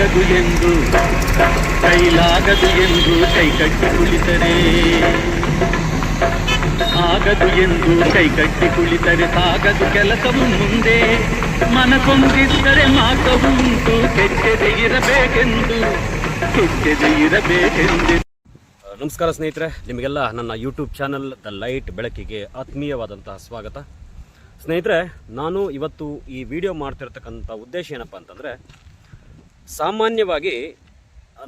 ಆಗದು ಎಂದು ಕೈಲಾಗದು ಎಂದು ಕೈಕಟ್ಟಿ ಕುಳಿತರೆ. ಆಗದು ಎಂದು ಕೈಕಟ್ಟಿ ಕುಳಿತರೆ, ಸಾಗದು ಕೆಲಸವು ಮುಂದೆ. ಮನಸೊಂದಿದ್ದರೆ ಮಾತವುಂಟು ಕೆಟ್ಟದೆ ಇರಬೇಕೆಂದು ಕೆಟ್ಟದೆ ಇರಬೇಕೆಂದು. ನಮಸ್ಕಾರ ಸ್ನೇಹಿತರೆ, ನಿಮಗೆಲ್ಲ ನನ್ನ ಯೂಟ್ಯೂಬ್ ಚಾನಲ್ ದ ಲೈಟ್ ಬೆಳಕಿಗೆ ಆತ್ಮೀಯವಾದಂತಹ ಸ್ವಾಗತ. ಸ್ನೇಹಿತರೆ, ನಾನು ಇವತ್ತು ಈ ವಿಡಿಯೋ ಮಾಡ್ತಿರ್ತಕ್ಕಂಥ ಉದ್ದೇಶ ಏನಪ್ಪ ಅಂತಂದರೆ ಸಾಮಾನ್ಯವಾಗಿ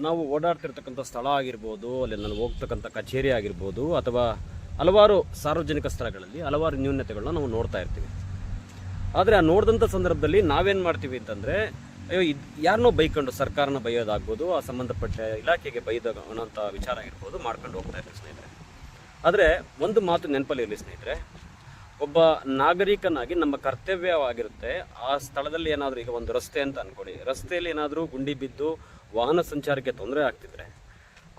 ನಾವು ಓಡಾಡ್ತಿರ್ತಕ್ಕಂಥ ಸ್ಥಳ ಆಗಿರ್ಬೋದು, ಅಲ್ಲಿ ನಾನು ಹೋಗ್ತಕ್ಕಂಥ ಕಚೇರಿ ಆಗಿರ್ಬೋದು, ಅಥವಾ ಹಲವಾರು ಸಾರ್ವಜನಿಕ ಸ್ಥಳಗಳಲ್ಲಿ ಹಲವಾರು ನ್ಯೂನತೆಗಳನ್ನ ನಾವು ನೋಡ್ತಾ ಇರ್ತೀವಿ. ಆದರೆ ಆ ನೋಡಿದಂಥ ಸಂದರ್ಭದಲ್ಲಿ ನಾವೇನು ಮಾಡ್ತೀವಿ ಅಂತಂದರೆ, ಅಯ್ಯೋ, ಇದು ಯಾರನ್ನೋ ಬೈಕೊಂಡು ಸರ್ಕಾರನ ಬೈಯೋದಾಗ್ಬೋದು, ಆ ಸಂಬಂಧಪಟ್ಟ ಇಲಾಖೆಗೆ ಬೈದ ಅನ್ನೋಂಥ ವಿಚಾರ ಆಗಿರ್ಬೋದು, ಮಾಡ್ಕೊಂಡು ಹೋಗ್ತಾ ಇರ್ತೀವಿ ಸ್ನೇಹಿತರೆ. ಆದರೆ ಒಂದು ಮಾತು ನೆನಪಲ್ಲಿ ಇರಲಿ ಸ್ನೇಹಿತರೆ ಒಬ್ಬ ನಾಗರಿಕನಾಗಿ ನಮ್ಮ ಕರ್ತವ್ಯವಾಗಿರುತ್ತೆ. ಆ ಸ್ಥಳದಲ್ಲಿ ಏನಾದರೂ ಈಗ ಒಂದು ರಸ್ತೆ ಅಂತ ಅನ್ಕೊಳ್ಳಿ. ರಸ್ತೆಯಲ್ಲಿ ಏನಾದರೂ ಗುಂಡಿ ಬಿದ್ದು ವಾಹನ ಸಂಚಾರಕ್ಕೆ ತೊಂದರೆ ಆಗ್ತಿದ್ರೆ,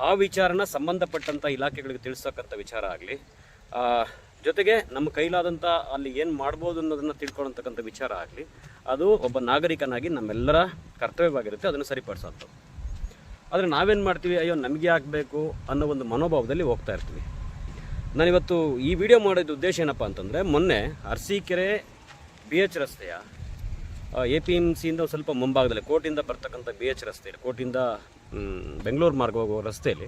ಆ ವಿಚಾರನ ಸಂಬಂಧಪಟ್ಟಂಥ ಇಲಾಖೆಗಳಿಗೆ ತಿಳಿಸೋಕ್ಕಂಥ ವಿಚಾರ ಆಗಲಿ ಜೊತೆಗೆ ನಮ್ಮ ಕೈಲಾದಂಥ ಅಲ್ಲಿ ಏನು ಮಾಡ್ಬೋದು ಅನ್ನೋದನ್ನು ತಿಳ್ಕೊಳ್ಳೋಂತಕ್ಕಂಥ ವಿಚಾರ ಆಗಲಿ, ಅದು ಒಬ್ಬ ನಾಗರಿಕನಾಗಿ ನಮ್ಮೆಲ್ಲರ ಕರ್ತವ್ಯವಾಗಿರುತ್ತೆ, ಅದನ್ನು ಸರಿಪಡಿಸೋದು. ಆದರೆ ನಾವೇನು ಮಾಡ್ತೀವಿ, ಅಯ್ಯೋ ನಮಗೆ ಆಗಬೇಕು ಅನ್ನೋ ಒಂದು ಮನೋಭಾವದಲ್ಲಿ ಹೋಗ್ತಾ ಇರ್ತೀವಿ. ನಾನಿವತ್ತು ಈ ವಿಡಿಯೋ ಮಾಡಿದ ಉದ್ದೇಶ ಏನಪ್ಪ ಅಂತಂದರೆ ಮೊನ್ನೆ ಅರಸೀಕೆರೆ ಬಿ ಎಚ್ ರಸ್ತೆಯ ಎ ಪಿ ಎಂ ಸಿಯಿಂದ ಸ್ವಲ್ಪ ಮುಂಭಾಗದಲ್ಲಿ ಕೋಟಿಂದ ಬರ್ತಕ್ಕಂಥ ಬಿ ಎಚ್ ರಸ್ತೆಯಲ್ಲಿ ಕೋಟಿಂದ ಮ್, ಬೆಂಗಳೂರು ಮಾರ್ಗ ಹೋಗೋ ರಸ್ತೆಯಲ್ಲಿ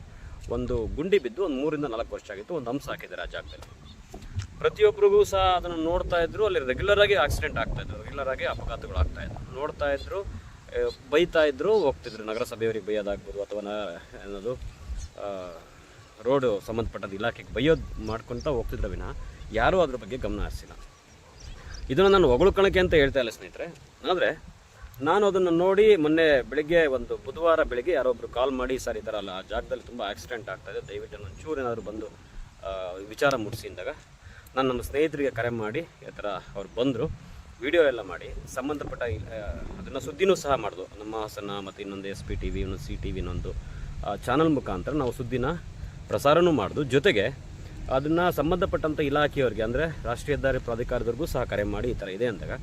ಒಂದು ಗುಂಡಿ ಬಿದ್ದು ಒಂದು ಮೂರಿಂದ ನಾಲ್ಕು ವರ್ಷ ಆಗಿತ್ತು ಒಂದು ಹಂಸ ಹಾಕಿದ್ದಾರೆ ಆ ಜಾಗದಲ್ಲಿ. ಪ್ರತಿಯೊಬ್ಬರಿಗೂ ಸಹ ಅದನ್ನು ನೋಡ್ತಾ ಇದ್ರು ಅಲ್ಲಿ ರೆಗ್ಯುಲರ್ ಆಗಿ ಆಕ್ಸಿಡೆಂಟ್ ಆಗ್ತಾ ಇದ್ರು ರೆಗ್ಯುಲರ್ ಆಗಿ ಅಪಘಾತಗಳು ಆಗ್ತಾ ಇದ್ರು. ನೋಡ್ತಾ ಇದ್ರು ಬೈತಾ ಇದ್ರು ಹೋಗ್ತಿದ್ರು. ನಗರಸಭೆಯವರಿಗೆ ಬೈಯೋದಾಗ್ಬೋದು ಅಥವಾ ಏನದು ರೋಡು ಸಂಬಂಧಪಟ್ಟದ ಇಲಾಖೆಗೆ ಬೈಯೋದು ಮಾಡ್ಕೊತ ಹೋಗ್ತಿದ್ರೆ ವಿನ, ಯಾರೂ ಅದ್ರ ಬಗ್ಗೆ ಗಮನ ಹರಿಸಿಲ್ಲ. ಇದನ್ನು ನಾನು ಹೊಗಳ್ಕೊಳಕ್ಕೆ ಅಂತ ಹೇಳ್ತಾ ಇಲ್ಲ ಸ್ನೇಹಿತರೆ. ಆದರೆ ನಾನು ಅದನ್ನು ನೋಡಿ ಮೊನ್ನೆ ಬೆಳಿಗ್ಗೆ ಒಂದು ಬುಧವಾರ ಬೆಳಿಗ್ಗೆ ಯಾರೊಬ್ಬರು ಕಾಲ್ ಮಾಡಿ, ಸರ್, ಈ ಥರ ಅಲ್ಲ, ಆ ಜಾಗದಲ್ಲಿ ತುಂಬ ಆಕ್ಸಿಡೆಂಟ್ ಆಗ್ತಾಯಿದೆ ದಯವಿಟ್ಟು ಒಂದು ಚೂರು ಏನಾದರೂ ಬಂದು ವಿಚಾರ ಮುಟ್ಟಿಸಿದಾಗ ನಾನು ನಮ್ಮ ಸ್ನೇಹಿತರಿಗೆ ಕರೆ ಮಾಡಿ, ಈ ಥರ ಅವ್ರು ಬಂದರು. ವಿಡಿಯೋ ಎಲ್ಲ ಮಾಡಿ, ಸಂಬಂಧಪಟ್ಟ ಅದನ್ನು ಸುದ್ದಿನೂ ಸಹ ಮಾಡಿದ್ರು ನಮ್ಮ ಹಾಸನ ಮತ್ತು ಇನ್ನೊಂದು ಎಸ್ ಪಿ ಟಿ ವಿ ಇನ್ನೊಂದು ಸಿ ಟಿ ವಿ ಇನ್ನೊಂದು ಚಾನಲ್ ಮುಖಾಂತರ ನಾವು ಸುದ್ದಿನ ಪ್ರಸಾರನೂ ಮಾಡೋದು. ಜೊತೆಗೆ ಅದನ್ನು ಸಂಬಂಧಪಟ್ಟಂಥ ಇಲಾಖೆಯವರಿಗೆ, ಅಂದರೆ ರಾಷ್ಟ್ರೀಯ ಹೆದ್ದಾರಿ ಪ್ರಾಧಿಕಾರದವ್ರಿಗೂ ಸಹ ಕರೆ ಮಾಡಿ ಈ ಥರ ಇದೆ ಅಂದಾಗ,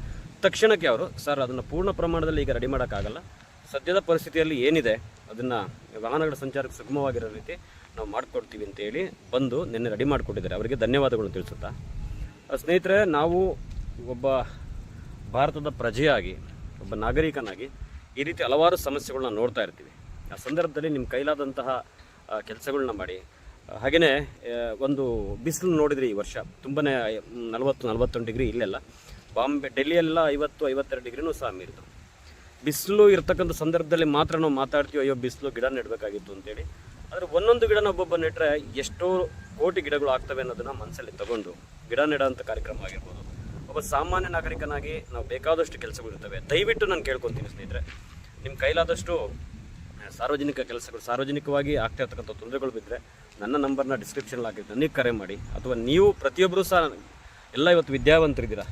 ತಕ್ಷಣಕ್ಕೆ ಅವರು, ಸರ್, ಅದನ್ನು ಪೂರ್ಣ ಪ್ರಮಾಣದಲ್ಲಿ ಈಗ ರೆಡಿ ಮಾಡೋಕ್ಕಾಗಲ್ಲ. ಸದ್ಯದ ಪರಿಸ್ಥಿತಿಯಲ್ಲಿ ಏನಿದೆ, ಅದನ್ನು ವಾಹನಗಳ ಸಂಚಾರಕ್ಕೆ ಸುಗಮವಾಗಿರೋ ರೀತಿ ನಾವು ಮಾಡಿಕೊಡ್ತೀವಿ ಅಂತೇಳಿ ಬಂದು ನಿನ್ನೆ ರೆಡಿ ಮಾಡಿಕೊಟ್ಟಿದ್ದಾರೆ. ಅವರಿಗೆ ಧನ್ಯವಾದಗಳು ತಿಳಿಸುತ್ತಾ. ಸ್ನೇಹಿತರೆ, ನಾವು ಒಬ್ಬ ಭಾರತದ ಪ್ರಜೆಯಾಗಿ, ಒಬ್ಬ ನಾಗರಿಕನಾಗಿ ಈ ರೀತಿ ಹಲವಾರು ಸಮಸ್ಯೆಗಳನ್ನ ನೋಡ್ತಾ ಇರ್ತೀವಿ. ಆ ಸಂದರ್ಭದಲ್ಲಿ ನಿಮ್ಮ ಕೈಲಾದಂತಹ ಕೆಲಸಗಳನ್ನ ಮಾಡಿ. ಹಾಗೆಯೇ ಒಂದು ಬಿಸಿಲು ನೋಡಿದ್ರಿ ಈ ವರ್ಷ. ತುಂಬಾ ನಲವತ್ತು, ನಲವತ್ತೊಂದು ಡಿಗ್ರಿ ಇಲ್ಲೆಲ್ಲ. ಬಾಂಬೆ, ಡೆಲ್ಲಿಯೆಲ್ಲ ಐವತ್ತು, ಐವತ್ತೆರಡು ಡಿಗ್ರಿನೂ ಸಹ ಮೀರಿತು. ಬಿಸಿಲು ಇರ್ತಕ್ಕಂಥ ಸಂದರ್ಭದಲ್ಲಿ ಮಾತ್ರ ನಾವು ಮಾತಾಡ್ತೀವಿ, ಅಯ್ಯೋ, ಬಿಸಿಲು ಗಿಡ ನೆಡಬೇಕಾಗಿತ್ತು ಅಂತೇಳಿ. ಆದರೆ ಒಂದೊಂದು ಗಿಡನ ಒಬ್ಬೊಬ್ಬ ನೆಟ್ಟರೆ ಎಷ್ಟೋ ಕೋಟಿ ಗಿಡಗಳು ಆಗ್ತವೆ ಅನ್ನೋದನ್ನು ಮನಸ್ಸಲ್ಲಿ ತಗೊಂಡು, ಗಿಡ ನೆಡೋಂಥ ಕಾರ್ಯಕ್ರಮ ಆಗಿರ್ಬೋದು. ಒಬ್ಬ ಸಾಮಾನ್ಯ ನಾಗರಿಕನಾಗಿ ನಾವು ಬೇಕಾದಷ್ಟು ಕೆಲಸಗಳಿರ್ತವೆ. ದಯವಿಟ್ಟು ನಾನು ಕೇಳ್ಕೊತೀನಿ ಸ್ನೇಹಿತರೆ. ನಿಮ್ಮ ಕೈಲಾದಷ್ಟು ಸಾರ್ವಜನಿಕ ಕೆಲಸಗಳು ಸಾರ್ವಜನಿಕವಾಗಿ ಆಗ್ತಾ ಇರ್ತಕ್ಕಂಥ ತೊಂದರೆಗಳು ಬಿದ್ದರೆ ನನ್ನ ನಂಬರ್ನ ಡಿಸ್ಕ್ರಿಪ್ಷನಲ್ಲಿ ಹಾಕಿ ನನಗೆ ಕರೆ ಮಾಡಿ. ಅಥವಾ ನೀವು ಪ್ರತಿಯೊಬ್ಬರೂ ಸಹ ಎಲ್ಲ ಇವತ್ತು ವಿದ್ಯಾವಂತರಿದ್ದೀರಾ?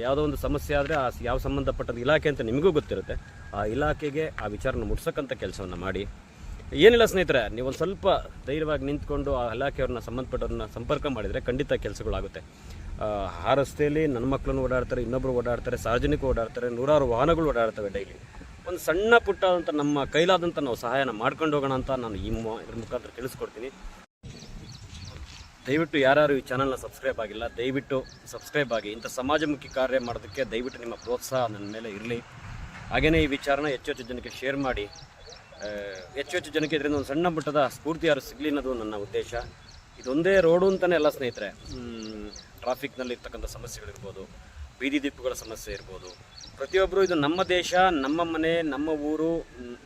ಯಾವುದೋ ಒಂದು ಸಮಸ್ಯೆ ಆದರೆ ಆ ಯಾವ ಸಂಬಂಧಪಟ್ಟದ ಇಲಾಖೆ ಅಂತ ನಿಮಗೂ ಗೊತ್ತಿರುತ್ತೆ. ಆ ಇಲಾಖೆಗೆ ಆ ವಿಚಾರನ ಮುಟ್ಸಕ್ಕಂಥ ಕೆಲಸವನ್ನು ಮಾಡಿ. ಏನಿಲ್ಲ ಸ್ನೇಹಿತರೆ ನೀವು ಒಂದು ಸ್ವಲ್ಪ ಧೈರ್ಯವಾಗಿ ನಿಂತ್ಕೊಂಡು ಆ ಇಲಾಖೆಯವ್ರನ್ನ ಸಂಬಂಧಪಟ್ಟವ್ರನ್ನ ಸಂಪರ್ಕ ಮಾಡಿದರೆ ಖಂಡಿತ ಕೆಲಸಗಳಾಗುತ್ತೆ. ಆ, ಆ ರಸ್ತೆಯಲ್ಲಿ ನನ್ನ ಮಕ್ಕಳನ್ನು ಓಡಾಡ್ತಾರೆ ಇನ್ನೊಬ್ಬರು ಓಡಾಡ್ತಾರೆ ಸಾರ್ವಜನಿಕರು ಓಡಾಡ್ತಾರೆ ನೂರಾರು ವಾಹನಗಳು ಓಡಾಡ್ತವೆ ಡೈಲಿ. ಒಂದು ಸಣ್ಣ ಪುಟ್ಟಾದಂಥ ನಮ್ಮ ಕೈಲಾದಂಥ ನಾವು ಸಹಾಯನ ಮಾಡ್ಕೊಂಡು ಹೋಗೋಣ ಅಂತ ನಾನು ಈ ಇದ್ರ ಮುಖಾಂತರ ತಿಳಿಸ್ಕೊಡ್ತೀನಿ. ದಯವಿಟ್ಟು ಯಾರ್ಯಾರು ಈ ಚಾನಲ್ನ ಸಬ್ಸ್ಕ್ರೈಬ್ ಆಗಿಲ್ಲ, ದಯವಿಟ್ಟು ಸಬ್ಸ್ಕ್ರೈಬ್ ಆಗಿ. ಇಂಥ ಸಮಾಜಮುಖಿ ಕಾರ್ಯ ಮಾಡೋದಕ್ಕೆ ದಯವಿಟ್ಟು ನಿಮ್ಮ ಪ್ರೋತ್ಸಾಹ ನನ್ನ ಮೇಲೆ ಇರಲಿ. ಹಾಗೆಯೇ ಈ ವಿಚಾರನ ಹೆಚ್ಚು ಹೆಚ್ಚು ಜನಕ್ಕೆ ಶೇರ್ ಮಾಡಿ. ಹೆಚ್ಚು ಹೆಚ್ಚು ಜನಕ್ಕೆ ಇದರಿಂದ ಒಂದು ಸಣ್ಣ ಮಟ್ಟದ ಸ್ಫೂರ್ತಿ ಯಾರು ಸಿಗಲಿ ಅನ್ನೋದು ನನ್ನ ಉದ್ದೇಶ. ಇದೊಂದೇ ರೋಡು ಅಂತಲೇ ಅಲ್ಲ ಸ್ನೇಹಿತರೆ. ಟ್ರಾಫಿಕ್ನಲ್ಲಿ ಇರ್ತಕ್ಕಂಥ ಸಮಸ್ಯೆಗಳಿರ್ಬೋದು. ಬೀದಿ ದೀಪಗಳ ಸಮಸ್ಯೆ ಇರ್ಬೋದು. ಪ್ರತಿಯೊಬ್ಬರು ಇದು ನಮ್ಮ ದೇಶ, ನಮ್ಮ ಮನೆ, ನಮ್ಮ ಊರು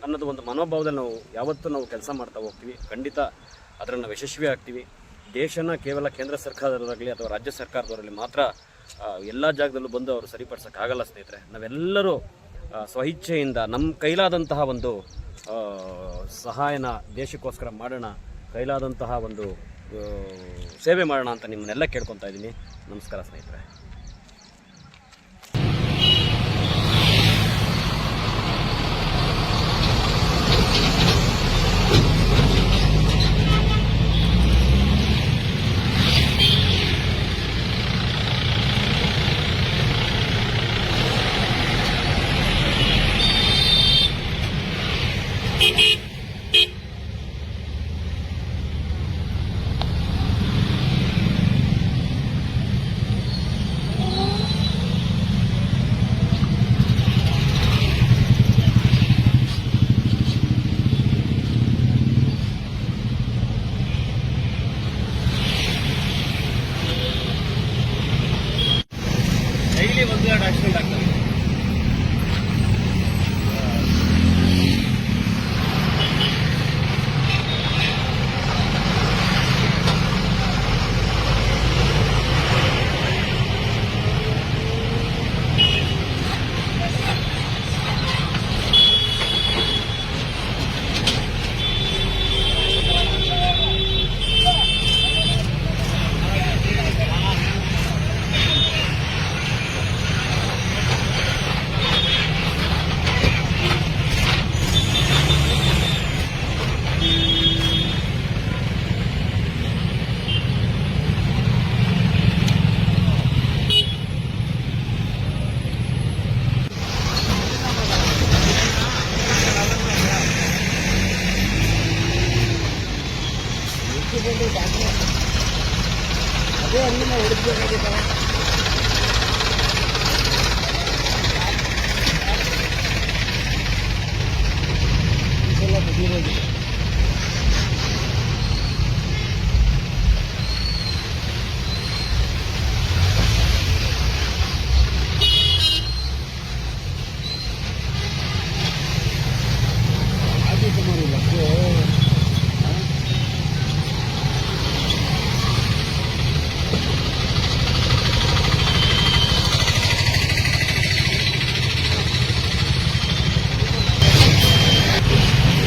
ಅನ್ನೋದು ಒಂದು ಮನೋಭಾವದಲ್ಲಿ ನಾವು ಯಾವತ್ತೂ ನಾವು ಕೆಲಸ ಮಾಡ್ತಾ ಹೋಗ್ತೀವಿ. ಖಂಡಿತ ಅದರನ್ನು ಯಶಸ್ವಿ ಆಗ್ತೀವಿ. ದೇಶನ ಕೇವಲ ಕೇಂದ್ರ ಸರ್ಕಾರದವರಾಗಲಿ ಅಥವಾ ರಾಜ್ಯ ಸರ್ಕಾರದವರಲ್ಲಿ ಮಾತ್ರ ಎಲ್ಲ ಜಾಗದಲ್ಲೂ ಬಂದು ಅವರು ಸರಿಪಡಿಸೋಕ್ಕಾಗಲ್ಲ ಸ್ನೇಹಿತರೆ. ನಾವೆಲ್ಲರೂ ಸ್ವಇಚ್ಛೆಯಿಂದ ನಮ್ಮ ಕೈಲಾದಂತಹ ಒಂದು ಸಹಾಯನ ದೇಶಕ್ಕೋಸ್ಕರ ಮಾಡೋಣ, ಕೈಲಾದಂತಹ ಒಂದು ಸೇವೆ ಮಾಡೋಣ ಅಂತ ನಿಮ್ಮನ್ನೆಲ್ಲ ಕೇಳ್ಕೊತಾ ಇದ್ದೀನಿ. ನಮಸ್ಕಾರ ಸ್ನೇಹಿತರೆ. அதிகமாக எடுத்து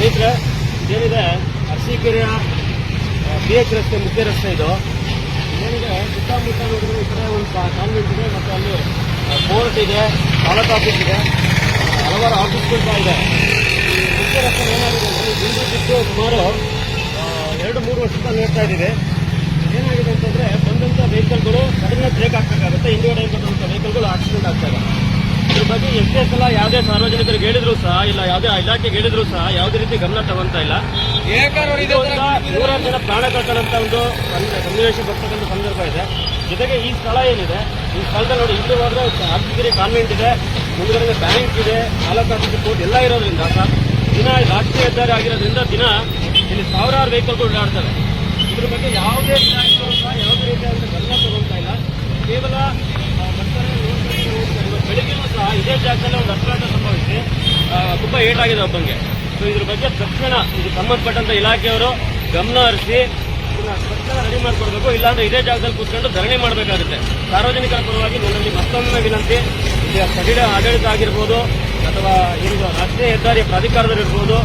ಸ್ನೇಹಿತರೆ ಏನಿದೆ ಅರಸೀಕೆರೆಯ ಬಿ ಎಚ್ ರಸ್ತೆ, ಮುಖ್ಯ ರಸ್ತೆ ಇದು. ಏನಿದೆ ಸುತ್ತಮುತ್ತ ನೋಡಿದ್ರೆ ಈ ಕಡೆ ಒಂದು ಕಾನ್ವೆಂಟ್ ಇದೆ, ಮತ್ತು ಅಲ್ಲಿ ಕೋರ್ಟ್ ಇದೆ ತಾಲೂಕು ಆಫೀಸ್ ಇದೆ ಹಲವಾರು ಆಫೀಸ್ಗಳು ಸಹ ಇದೆ. ಮುಖ್ಯ ರಸ್ತೆ ಏನಾಗಿದೆ ಅಂದರೆ ಬಿಂದು ಬಿಟ್ಟು ಸುಮಾರು ಎರಡು, ಮೂರು ವರ್ಷದಿಂದ ನೋಡ್ತಾ ಇದ್ದೀವಿ. ಏನಾಗಿದೆ ಅಂತಂದರೆ ಬಂದಂಥ ವೆಹಿಕಲ್ಗಳು ಕಡಿಮೆ ಬ್ರೇಕ್ ಹಾಕಬೇಕಾಗುತ್ತೆ, ಹಿಂದುಗಡೆ ಬಂದಂಥ ವೆಹಿಕಲ್ಗಳು ಆಕ್ಸಿಡೆಂಟ್ ಆಗ್ತವೆ ಇದ್ರ ಬಗ್ಗೆ ಎಷ್ಟೇ ಸಲ ಯಾವುದೇ ಸಾರ್ವಜನಿಕರಿಗೆ ಹೇಳಿದ್ರು ಸಹ ಇಲ್ಲ ಯಾವುದೇ ಇಲಾಖೆಗೆ ಹೇಳಿದ್ರು ಸಹ ಯಾವುದೇ ರೀತಿ ಗಮನ ತಗೊಂತ ಇಲ್ಲ. ನೂರಾರು ಜನ ಪ್ರಾಣ ಕಳ್ಕೊಳ್ಳೋಂಥ ಒಂದು ಸನ್ನಿ- ಸನ್ನಿವೇಶ ಬರ್ತಕ್ಕಂಥ ಸಂದರ್ಭ ಇದೆ. ಜೊತೆಗೆ ಈ ಸ್ಥಳ ಏನಿದೆ ಈ ಸ್ಥಳದಲ್ಲಿ ನೋಡಿ ಇಲ್ಲಿ ಹೋದ್ರೆ ಅರ್ಧಗಿರಿ ಕಾನ್ವೆಂಟ್ ಇದೆ ಮುಂದೆ ಬ್ಯಾಂಕ್ ಇದೆ ತಾಲೂಕು ಕೋರ್ಟ್ ಎಲ್ಲ ಇರೋದ್ರಿಂದ ಸಹ ದಿನ ರಾಷ್ಟ್ರೀಯ ಹೆದ್ದಾರಿ ಆಗಿರೋದ್ರಿಂದ ದಿನ ಇಲ್ಲಿ ಸಾವಿರಾರು ವೆಹಿಕಲ್ಗಳು ಓಡಾಡ್ತವೆ. ಇದ್ರ ಬಗ್ಗೆ ಯಾವುದೇ ಇಲಾಖೆಗಳು ಸಹ ಯಾವುದೇ ರೀತಿಯಾದ ಗಮನ ತಗೊಳ್ತಾ ಇಲ್ಲ. ಕೇವಲ ಆ, ಬರ್ತಾರೆ, ನೋಡ್ತಾರೆ, ಹೋಗ್ತಾರೆ. ಇವತ್ತು ಬೆಳಿಗ್ಗೆನೂ ಸಹ ಇದೇ ಜಾಗದಲ್ಲಿ ಒಂದು ಅಪಘಾತ ಸಂಭವಿಸಿ ತುಂಬ ಏಟಾಗಿದೆ ಒಬ್ಬಂಗೆ. ಸೊ ಇದ್ರ ಬಗ್ಗೆ ತಕ್ಷಣ ಇದು ಸಂಬಂಧಪಟ್ಟಂತ ಇಲಾಖೆಯವರು ಗಮನ ಹರಿಸಿ ತಕ್ಷಣ ರೆಡಿ ಮಾಡಿಕೊಡ್ಬೇಕು. ಇಲ್ಲಾಂದ್ರೆ ಇದೇ ಜಾಗದಲ್ಲಿ ಕೂತ್ಕೊಂಡು ಧರಣಿ ಮಾಡಬೇಕಾಗುತ್ತೆ. ಸಾರ್ವಜನಿಕರ ಪರವಾಗಿ ನನ್ನಲ್ಲಿ ಮತ್ತೊಮ್ಮೆ ವಿನಂತಿ. ಸ್ಥಳೀಯ ಆಡಳಿತ ಆಗಿರ್ಬೋದು, ಅಥವಾ ಈಗ ರಾಷ್ಟ್ರೀಯ ಹೆದ್ದಾರಿಯ ಪ್ರಾಧಿಕಾರದಲ್ಲಿರ್ಬೋದು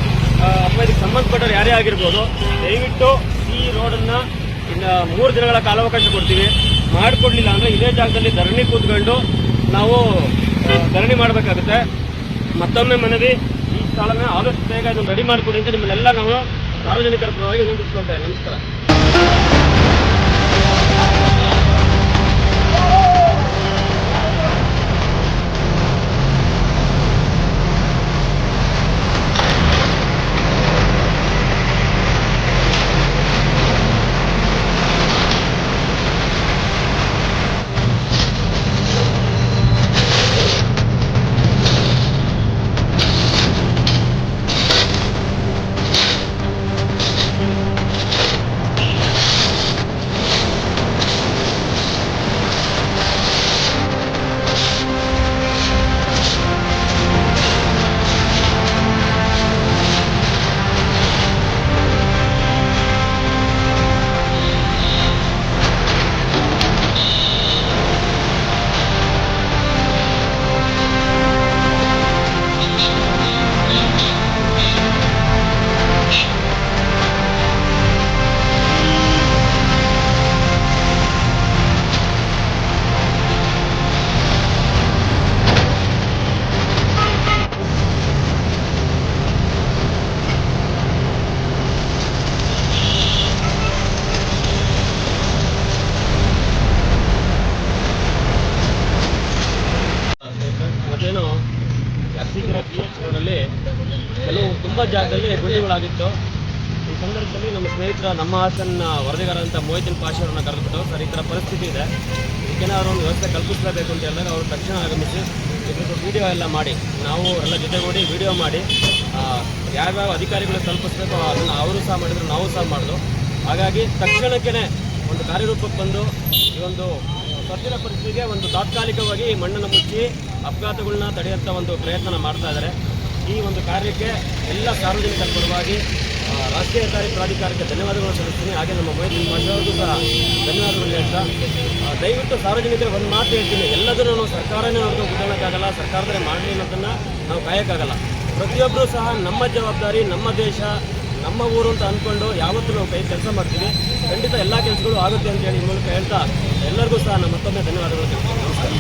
ಅಥವಾ ಇದಕ್ಕೆ ಸಂಬಂಧಪಟ್ಟವ್ರು ಯಾರೇ ಆಗಿರ್ಬೋದು, ದಯವಿಟ್ಟು ಈ ರೋಡನ್ನು ಇನ್ನು ಮೂರು ದಿನಗಳ ಕಾಲಾವಕಾಶ ಕೊಡ್ತೀವಿ. ಮಾಡಿಕೊಡ್ಲಿಲ್ಲ ಅಂದರೆ ಇದೇ ಜಾಗದಲ್ಲಿ ಧರಣಿ ಕೂತ್ಕೊಂಡು ನಾವು ಧರಣಿ ಮಾಡಬೇಕಾಗುತ್ತೆ. ಮತ್ತೊಮ್ಮೆ ಮನವಿ, ಈ ಸ್ಥಳನ ಆದಷ್ಟು ಬೇಗ ಇದನ್ನು ರೆಡಿ ಮಾಡಿಕೊಡಿ ಅಂತ ನಿಮ್ಮನ್ನೆಲ್ಲ ನಾವು ಸಾರ್ವಜನಿಕರ ಪರವಾಗಿ ವಿನಂತಿಸ್ಕೊಳ್ತೇವೆ ನಮಸ್ಕಾರ. ಗುಂಡಿಗಳಾಗಿತ್ತು ಈ ಸಂದರ್ಭದಲ್ಲಿ ನಮ್ಮ ಸ್ನೇಹಿತರ ನಮ್ಮ ಹಾಸನ ವರದಿಗಾರಂಥ ಮೊಹಿದ್ದೀನ್ ಪಾಷಾ ಕರೆದುಬಿಟ್ಟು, ಸರ್, ಈ ಥರ ಪರಿಸ್ಥಿತಿ ಇದೆ. ಇದಕ್ಕೇನಾದ್ರು ಒಂದು ವ್ಯವಸ್ಥೆ ಕಲ್ಪಿಸಲೇಬೇಕು ಅಂತ ಹೇಳಿದಾಗ ಅವರು ತಕ್ಷಣ ಆಗಮಿಸಿ ಇದ್ರದ್ದು ವಿಡಿಯೋ ಎಲ್ಲ ಮಾಡಿ, ನಾವು ಎಲ್ಲ ಜೊತೆಗೂಡಿ ವಿಡಿಯೋ ಮಾಡಿ ಯಾವ್ಯಾವ ಅಧಿಕಾರಿಗಳು ತಲುಪಿಸ್ಬೇಕು ಅದನ್ನು ಅವರು ಸಹ ಮಾಡಿದ್ರು, ನಾವು ಸಹ ಮಾಡಿದ್ರು ಹಾಗಾಗಿ ತಕ್ಷಣಕ್ಕೇ ಒಂದು ಕಾರ್ಯರೂಪಕ್ಕೆ ಬಂದು ಈ ಒಂದು ಸದ್ಯದ ಪರಿಸ್ಥಿತಿಗೆ ಒಂದು ತಾತ್ಕಾಲಿಕವಾಗಿ ಮಣ್ಣನ್ನು ಮುಚ್ಚಿ ಅಪಘಾತಗಳನ್ನ ತಡೆಯುವಂಥ ಒಂದು ಪ್ರಯತ್ನ ಮಾಡ್ತಾ ಇದ್ದಾರೆ. ಈ ಒಂದು ಕಾರ್ಯಕ್ಕೆ ಎಲ್ಲ ಸಾರ್ವಜನಿಕರ ಪರವಾಗಿ ರಾಷ್ಟ್ರೀಯ ಹೆದ್ದಾರಿ ಪ್ರಾಧಿಕಾರಕ್ಕೆ ಧನ್ಯವಾದಗಳು ಸಲ್ಲಿಸ್ತೀನಿ. ಹಾಗೆ ನಮ್ಮ ಮೈತ್ರಿ ಪಾಷಾ ಸಹ ಧನ್ಯವಾದಗಳು ಹೇಳ್ತಾ ದಯವಿಟ್ಟು ಸಾರ್ವಜನಿಕರಿಗೆ ಒಂದು ಮಾತು ಹೇಳ್ತೀನಿ. ಎಲ್ಲದನ್ನು ನಾವು ಸರ್ಕಾರನೇ ನೋಡ್ಕೊಂಡು ಕೂತ್ಕೊಳ್ಳೋಕ್ಕಾಗಲ್ಲ ಸರ್ಕಾರದಲ್ಲೇ ಮಾಡಲಿ ಅನ್ನೋದನ್ನು ನಾವು ಕಾಯೋಕ್ಕಾಗಲ್ಲ. ಪ್ರತಿಯೊಬ್ಬರೂ ಸಹ ನಮ್ಮ ಜವಾಬ್ದಾರಿ, ನಮ್ಮ ದೇಶ, ನಮ್ಮ ಊರು ಅಂತ ಅಂದ್ಕೊಂಡು ಯಾವತ್ತೂ ನಾವು ಕೈ ಕೆಲಸ ಮಾಡ್ತೀವಿ. ಖಂಡಿತ ಎಲ್ಲ ಕೆಲಸಗಳು ಆಗುತ್ತೆ ಅಂತ ಹೇಳಿ ಮೂಲಕ ಹೇಳ್ತಾ, ಎಲ್ಲರಿಗೂ ಸಹ ನಮ್ಮ ಮತ್ತೊಮ್ಮೆ ಧನ್ಯವಾದಗಳು ತಿಳಿಸ್ತೀನಿ.